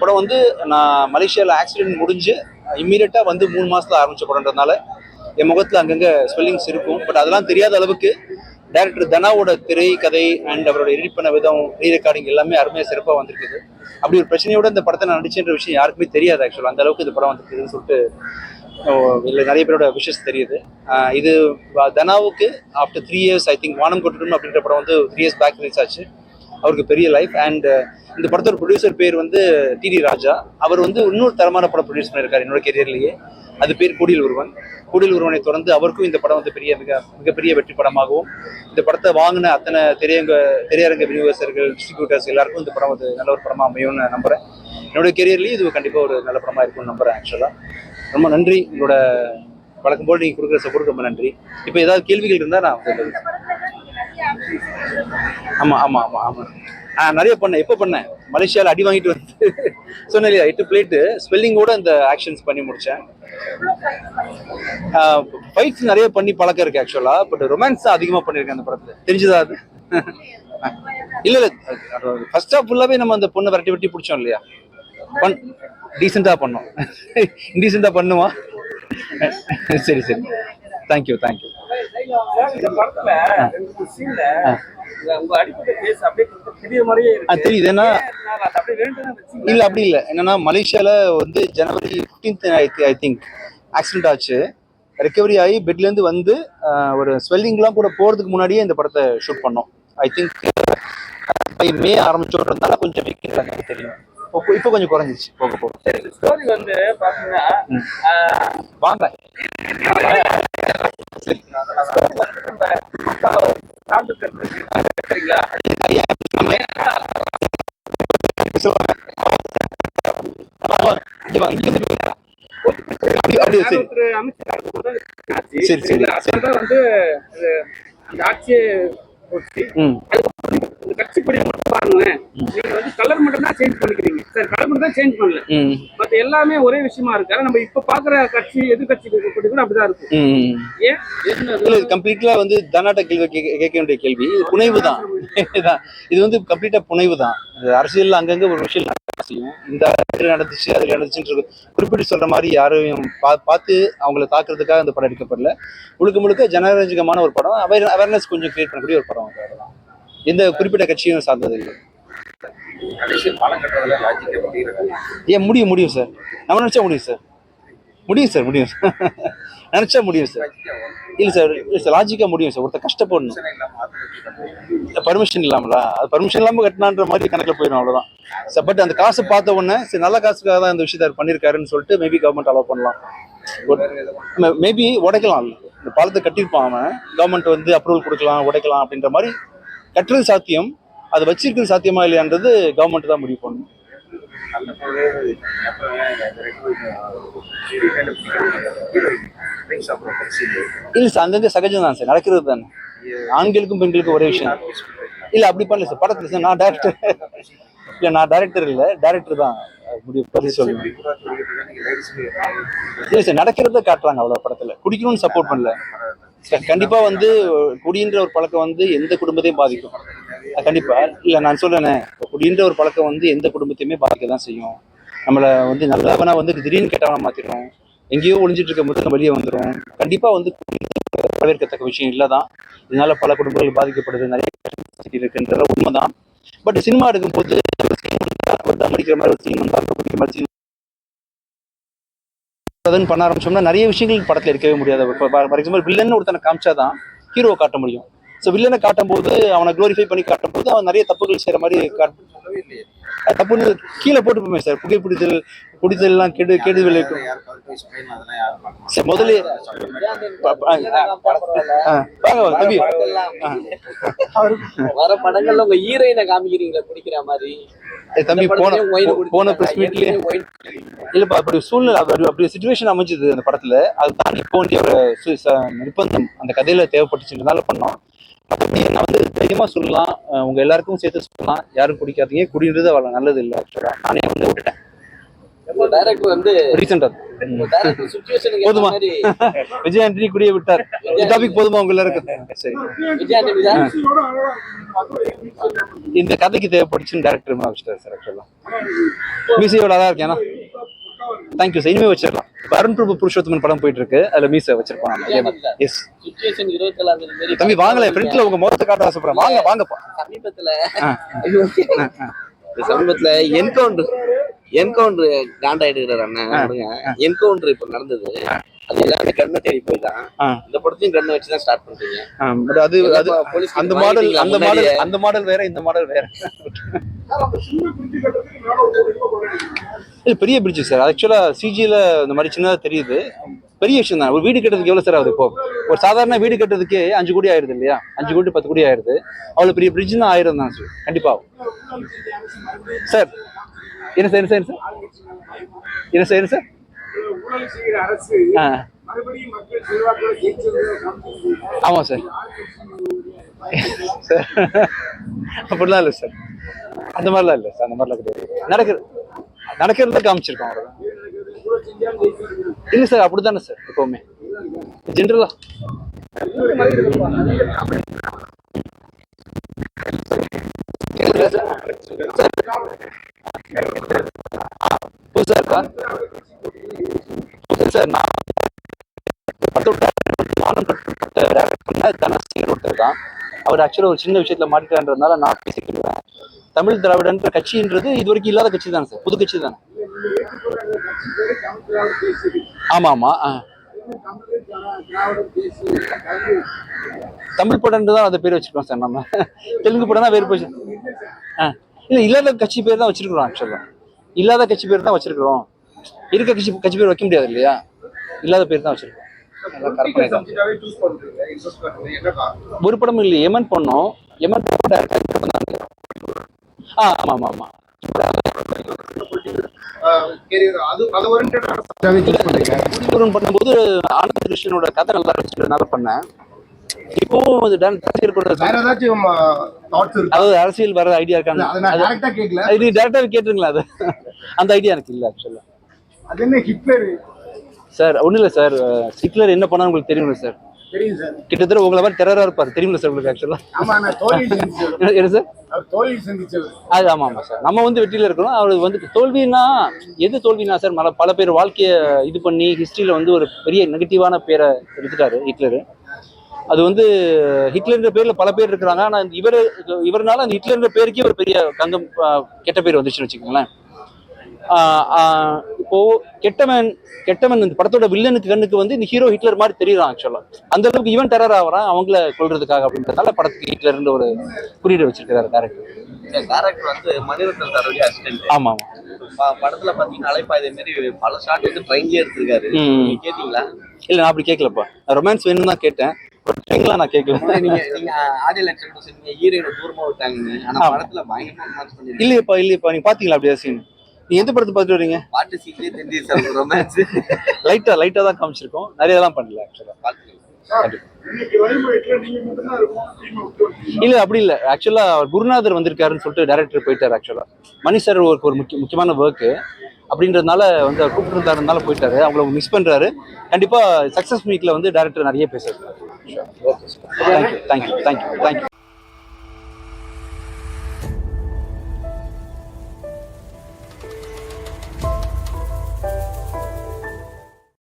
படம் வந்து நான் மலேசியாவில் ஆக்சிடென்ட் முடிஞ்சு இம்மீடியட்டாக வந்து மூணு மாதத்தில் ஆரம்பித்த படம்ன்றதுனால என் முகத்தில் அங்கங்கே ஸ்வெல்லிங்ஸ் இருக்கும். பட் அதெல்லாம் தெரியாத அளவுக்கு டேரக்டர் தனாவோட திரை கதை அண்ட் அவரோட எடிட் பண்ண விதம் ரீ ரெக்கார்டிங் எல்லாமே அருமையாக சிறப்பாக வந்திருக்குது. அப்படி ஒரு பிரச்சனையோட இந்த படத்தை நான் நடிச்சேன்ற விஷயம் யாருக்குமே தெரியாது ஆக்சுவலாக அந்த அளவுக்கு இந்த படம் வந்திருக்குதுன்னு சொல்லிட்டு இதில் நிறைய பேரோட விஷஸ் தெரியுது. இது தனாவுக்கு after three years I think வானம் கொட்டுடும் அப்படின்ற படம் வந்து த்ரீ இயர்ஸ் பேக் ரிலீஸ் ஆச்சு. அவருக்கு பெரிய லைஃப் அண்ட் இந்த படத்தோட ப்ரொடியூசர் பேர் வந்து டிடி ராஜா. அவர் வந்து இன்னொரு தரமான படம் ப்ரொடியூஸ் பண்ணியிருக்காரு என்னோட கெரியர்லேயே அது பேர் கூடியில் ஒருவன். கூடியில் ஒருவனை தொடர்ந்து அவருக்கும் இந்த படம் வந்து பெரிய மிக மிகப்பெரிய வெற்றி படமாகவும் இந்த படத்தை வாங்கின அத்தனை திரையங்க திரையரங்க விநியோகஸ்தர்கள் டிஸ்ட்ரிபியூட்டர்ஸ் எல்லாருக்கும் இந்த படம் வந்து நல்ல ஒரு படமாக அமையும்னு நம்புகிறேன் என்னோட கெரியர்லேயும் இது கண்டிப்பாக ஒரு நல்ல படமாக இருக்கும்னு நம்புகிறேன் ஆக்சுவலாக ரொம்ப நன்றி. உங்களோட வழக்கம் போல் நீங்கள் கொடுக்குற சப்போர்ட் ரொம்ப நன்றி. இப்போ ஏதாவது கேள்விகள் இருந்தால் நான் வந்து ஆமாம் ஆமாம் ஆமாம் ஆமாம் ஆ நிறைய பண்ணேன். எப்போ பண்ணேன்? மலேசியாவில் அடி வாங்கிட்டு வந்து சொன்னேன் இல்லையா? எட்டு பிளேட்டு ஸ்பெல்லிங்கோட இந்த ஆக்ஷன்ஸ் பண்ணி முடித்தேன் ஃபைட்ஸ் நிறைய பண்ணி பழக்கம் இருக்கு ஆக்சுவலாக பட் ரொமான்ஸ் தான் அதிகமாக பண்ணியிருக்கேன் அந்த படத்தில். தெரிஞ்சுதா அது? இல்லை இல்லை. ஃபர்ஸ்ட் ஆஃப் ஃபுல்லாகவே நம்ம அந்த பொண்ணை விரட்டி வெட்டி பிடிச்சோம் இல்லையா? பண் டீசெண்டாக பண்ணோம். டீசெண்டாக பண்ணுவோம் சரி சரி. தேங்க்யூ தேங்க்யூ தெரியுது. ஏன்னா இல்ல? அப்படி இல்ல. என்னன்னா மலேசியால வந்து ஜனவரி 15th ஐ திங்க் ஆக்சிடென்ட் ஆச்சு. ரெக்கவரி ஆகி பெட்ல இருந்து வந்து ஒரு ஸ்வெல்லிங்லாம் கூட போறதுக்கு முன்னாடியே இந்த படத்தை ஷூட் பண்ணோம். ஐ திங்க் மே ஆரம்பிச்சோன்றதுனால கொஞ்சம் எனக்கு தெரியும். இப்போ கொஞ்சம் குறைஞ்சிச்சு போக போக. ஸ்டோரி வந்து. ஆஹ், வாங்க. சரி. சரி, வந்து அந்த ஆட்சியே கட்சி படி மட்டும் பாருங்களேன் நீங்க வந்து கலர் மட்டும் தான் சேஞ்ச் பண்ணிக்கிறீங்க. சார் கலர் மட்டும் தான் சேஞ்ச் பண்ணல மத்த எல்லாமே ஒரே விஷயமா இருக்கு. ஆனா நம்ம இப்ப பாக்குற கட்சி எதிர்கட்சி கூட்டணி கூட அப்படிதான் இருக்கும். ஏன்? இல்ல கம்ப்ளீட்லா வந்து தனாட்ட கேள்வி கேட்க வேண்டிய கேள்வி. இது புனைவு தான். இது வந்து கம்ப்ளீட்டா புனைவு தான் இது அரசியல்ல அங்கங்க ஒரு விஷயம் இந்த இடத்துல நடந்துச்சு அதுல நடந்துச்சுன்னு குறிப்பிட்டு சொல்ற மாதிரி யாரையும் பார்த்து அவங்கள தாக்குறதுக்காக இந்த படம் எடுக்கப்படல. முழுக்க முழுக்க ஜனரஞ்சகமான ஒரு படம். அவேர் அவேர்னஸ் கொஞ்சம் கிரியேட் பண்ணக்கூடிய ஒரு படம். எந்த குறிப்பிட்ட கட்சியும் சார்ந்தது இல்லை. ஏன் முடியும் முடியும் சார் நம்ம நினைச்சா முடியும் சார் முடியும் சார் முடியும் நினைச்சா முடியும் சார் இல்ல சார் இல்ல சார் லாஜிக்கா முடியும் சார் ஒருத்தர் கஷ்டப்படணும். பர்மிஷன் இல்லாமலா? அது பர்மிஷன் இல்லாம கட்டினான்ற மாதிரி கணக்குல போயிடும் அவ்வளவுதான். சார் பட் அந்த காசு பார்த்த உடனே சரி நல்ல காசுக்காக தான் இந்த விஷயத்த பண்ணியிருக்காருன்னு சொல்லிட்டு மேபி கவர்மெண்ட் அலோவ் பண்ணலாம். மேபி உடைக்கலாம். இந்த பாலத்தை கட்டியிருப்பான் அவன். கவர்மெண்ட் வந்து அப்ரூவல் கொடுக்கலாம் உடைக்கலாம் அப்படின்ற மாதிரி கட்டுறது சாத்தியம். அது வச்சிருக்கிறது சாத்தியமா இல்லையான்றது கவர்மெண்ட் தான் முடிவு பண்ணணும். இல்ல சார் அங்கங்க சகஜம் தான் சார். நடக்கிறது தானே. ஆண்களுக்கும் பெண்களுக்கும் ஒரே விஷயம். இல்ல அப்படி பண்ணல சார். படத்துல சார் நான் டேரக்டர் இல்ல நான் டேரக்டர் இல்ல. டேரக்டர் தான் முடிவு பதில் சொல்லணும் இல்ல சார் நடக்கிறத காட்டுறாங்க அவ்வளவு படத்துல. குடிக்கணும்னு சப்போர்ட் பண்ணல. கண்டிப்பா வந்து குடின்ற ஒரு பழக்கம் வந்து எந்த குடும்பத்தையும் பாதிக்கும். கண்டிப்பா. இல்ல நான் சொல்றேனே. குடின்ற ஒரு பழக்கம் வந்து எந்த குடும்பத்தையுமே பாதிக்க தான் செய்யும். நம்மளை வந்து நல்லவனா வந்து திடீர்னு கேட்டவனா மாத்திரும். எங்கேயோ ஒளிஞ்சிட்டு இருக்க முதல்ல வெளியே வந்துடும் கண்டிப்பா வந்து வரவேற்கத்தக்க விஷயம் இல்லதான் இதனால பல குடும்பங்கள் பாதிக்கப்படுது. நிறைய இருக்குன்ற உண்மை உண்மைதான். பட் சினிமா எடுக்கும்போது ஒரு தம் அடிக்கிற மாதிரி ஒரு சீன் வந்து அந்த பிடிக்கிற மாதிரி scene அதுன்னு பண்ண ஆரம்பிச்சோம்னா நிறைய விஷயங்கள் படத்துல இருக்கவே முடியாது. ஃபார் எக்ஸாம்பிள் வில்லன் ஒருத்தனை காமிச்சாதான் ஹீரோவை காட்ட முடியும். ஸோ வில்லனை காட்டும் போது அவனை க்ளோரிஃபை பண்ணி காட்டும் போது அவன் நிறைய தப்புகள் செய்கிற மாதிரி காட்டு தப்புன்னு கீழே போட்டுப்போமே சார். புகைப்பிடித்தல் குடித்தல்லாம் கெடு கெடு விளைவிக்கும் வாங்க, தம்பி. வர படங்கள்ல உங்க ஹீரோயினை காமிக்கிறீங்களா குடிக்கிற மாதிரி. தம்பி போன போன. பிரஸ் மீட்லயே இல்லப்பா அப்படி சூழ்நிலை அப்படி அப்படி சுச்சுவேஷன் அமைஞ்சது அந்த படத்துல. அது தாண்டி போக வேண்டிய ஒரு நிர்பந்தம் அந்த கதையில தேவைப்பட்டுச்சுன்றதால பண்ணோம். மற்றபடி நான் வந்து தைரியமா சொல்லலாம். உங்க எல்லாருக்கும் சேர்த்து சொல்லலாம். யாரும் குடிக்காதீங்க. குடின்றது அவ்வளவு நல்லது இல்லை ஆக்சுவலா நானே வந்து விட்டுட்டேன். டைரக்டர் வந்து ரீசெண்டா டேரக்டர் சுச்சுவேஷனுக்கு போதுமா? விஜய் ஆண்டனி குடிய விட்டார். டாபிக் போதுமா உங்க எல்லாருக்கும் சரி. தான். இந்த கதைக்கு தேவைப்பட்டுச்சுன்னு டேரக்டர் வச்சுட்டார் சார் ஆக்சுவலா மீசையோட அழகா இருக்கேனா தேங்க்யூ சார் இனிமே வச்சிடலாம். அருண் பிரபு புருஷோத்தமன் படம் போயிட்டு இருக்கு அதுல மீசை வச்சிருப்போம் எஸ் தம்பி வாங்கல ஃப்ரண்ட்ல உங்க முகத்தை காட்ட ஆசைப்படுறேன். வாங்க வாங்கப்பா சமீபத்துல. சமீபத்துல என்கவுண்டர் என்கவுண்டர் காண்டாயிடுகிறார் அண்ணன் என்கவுண்டர் இப்ப நடந்தது. அது எல்லாமே கண்ணை தேடி போய்தான் ஆ. இந்த படத்தையும் கண்ணை வச்சு தான் ஸ்டார்ட் பண்றீங்க. but அது அது அந்த மாடல் அந்த மாடல்? அந்த மாடல் வேற இந்த மாடல் வேற. இது பெரிய பிரிட்ஜ் சார் ஆக்சுவலா சிஜில இந்த மாதிரி சின்னதா தெரியுது. பெரிய விஷயம் தான். ஒரு வீடு கட்டுறதுக்கு எவ்வளவு சார் ஆகுது இப்போ? ஒரு சாதாரண வீடு கட்டுறதுக்கே அஞ்சு கோடி ஆயிருது இல்லையா? அஞ்சு கோடி பத்து கோடி ஆயிருது அவ்வளவு பெரிய பிரிட்ஜ் தான் ஆயிரம் தான் சார் கண்டிப்பா. சார் என்ன சார் என்ன சார் என்ன சார்? என்ன சார் ஆமாம் ஆ. சார். சார். அப்படிலாம் இல்லை சார். அந்த மாதிரிலாம் இல்லை சார் அந்த மாதிரிலாம் கிடையாது. நடக்கிற நடக்கிறத காமிச்சிருக்கோம் அவ்வளோதான் இல்லை சார் அப்படிதானே சார் எப்பவுமே. ஜென்ரலா சார் புதுசா இருக்கா சார் நான் படத்தோட ஒருத்தர் தான் அவர் ஆக்சுவலாக ஒரு சின்ன விஷயத்துல மாட்டிட்டான்றதுனால நான் பேசிக்கிடுவேன் தமிழ் திராவிடன்ற கட்சின்றது இது வரைக்கும் இல்லாத கட்சி தானே சார்? புது கட்சி தானே? ஆமா ஆமா. ஆ. தமிழ் படம்னு தான் அதை பேர் வச்சிருக்கோம் சார் நம்ம. தெலுங்கு படம் தான் வேறு போச்சு. ஆ. இல்லை இல்லாத கட்சி பேர் தான் வச்சிருக்கிறோம் ஆக்சுவலாக இல்லாத கட்சி பேர் தான் வச்சிருக்கிறோம். இருக்க கட்சி கட்சி பேர் வைக்க முடியாது இல்லையா? இல்லாத பேர் தான் வச்சிருக்கோம். ஒரு படம் இல்லை எமன் பண்ணோம் எமன் ஆ ஆமா ஆமா ஆமா. பண்ணும்போது ஆனந்த் கிருஷ்ணனோட கதை நல்லா நல்லா பண்ணேன். இப்போவும் டான்ஸ் வேற ஏதாச்சும் அதாவது அரசியல் வர ஐடியா இருக்காங்க இது கேட்டுருங்களா அது? அந்த ஐடியா எனக்கு இல்லை ஆக்சுவலாக அது என்ன ஹிட்லர்? சார் ஒன்றும் இல்லை சார் ஹிட்லர் என்ன பண்ணான்னு உங்களுக்கு தெரியுங்களா சார் கிட்டத்தட்ட உங்களை மாதிரி டெரரா இருப்பார். தெரியுங்களா சார் உங்களுக்கு சந்திச்சவர். என்ன சார் அது ஆமா ஆமா சார் நம்ம வந்து வெற்றியில இருக்கிறோம். அவர் வந்து தோல்வினா எது தோல்வினா சார் பல பல பேர் வாழ்க்கைய இது பண்ணி ஹிஸ்டரியில வந்து ஒரு பெரிய நெகட்டிவான பேரை எடுத்துட்டாரு ஹிட்லர். அது வந்து ஹிட்லர்ன்ற பேர்ல பல பேர் இருக்கிறாங்க. ஆனா இவர் இவர்னால அந்த ஹிட்லர்ன்ற பேருக்கே ஒரு பெரிய கங்கம் கெட்ட பேர் வந்துச்சுன்னு வச்சுக்கோங்களேன். இப்போ கெட்டவன் கெட்டவன் இந்த படத்தோட வில்லனுக்கு கண்ணுக்கு வந்து இந்த ஹீரோ ஹிட்லர் மாதிரி தெரியறான் ஆக்சுவலா அந்த அளவுக்கு இவன் டெரர் ஆகிறான் அவங்கள கொல்றதுக்காக அப்படின்றதால படத்துக்கு ஹிட்லர்ன்ற ஒரு குறியீடு வச்சிருக்காரு டேரக்டர் கேரக்டர் வந்து மணிரத்னம் சாருடைய அசிஸ்டன்ட் ஆமா ஆமா. படத்துல பாத்தீங்கன்னா அலைப்பா இதே மாதிரி பல ஷாட் வந்து ட்ரெயின்லயே எடுத்திருக்காரு. கேட்டீங்களா? இல்ல நான் அப்படி கேட்கலப்பா ரொமான்ஸ் வேணும்னு தான் கேட்டேன். நான் கேட்கல நீங்க நீங்க ஆடியோ லட்சம் சொன்னீங்க ஹீரோயின தூரமா விட்டாங்க ஆனா ஆமா. படத்துல பயங்கரமா ரொமான்ஸ் பண்ணிருக்கீங்க. இல்லையப்பா இல்லையப்பா நீங்க பாத்தீங்களா அப்படியே சீன் நீங்க எந்த படத்தை பார்த்துட்டு வரீங்க பாட்டு சீட்லயே தெரிஞ்சு சார் ரொமான்ஸ் லைட்டா லைட்டா தான் காமிச்சிருக்கோம். நிறைய எல்லாம் பண்ணல ஆக்சுவலா இல்ல அப்படி இல்ல. ஆக்சுவலா குருநாதர் வந்திருக்காருன்னு சொல்லிட்டு டைரக்டர் போயிட்டாரு ஆக்சுவலா மணி சார் ஒரு ஒரு முக்கிய முக்கியமான ஒர்க் அப்படின்றதுனால வந்து அவர் கூப்பிட்டுருந்தாருனால போயிட்டாரு. அவங்கள மிஸ் பண்ணுறாரு கண்டிப்பாக சக்ஸஸ் மீட்டில் வந்து டேரக்டர் நிறைய பேசுறாரு தேங்க்யூ தேங்க்யூ தேங்க்யூ தேங்க்யூ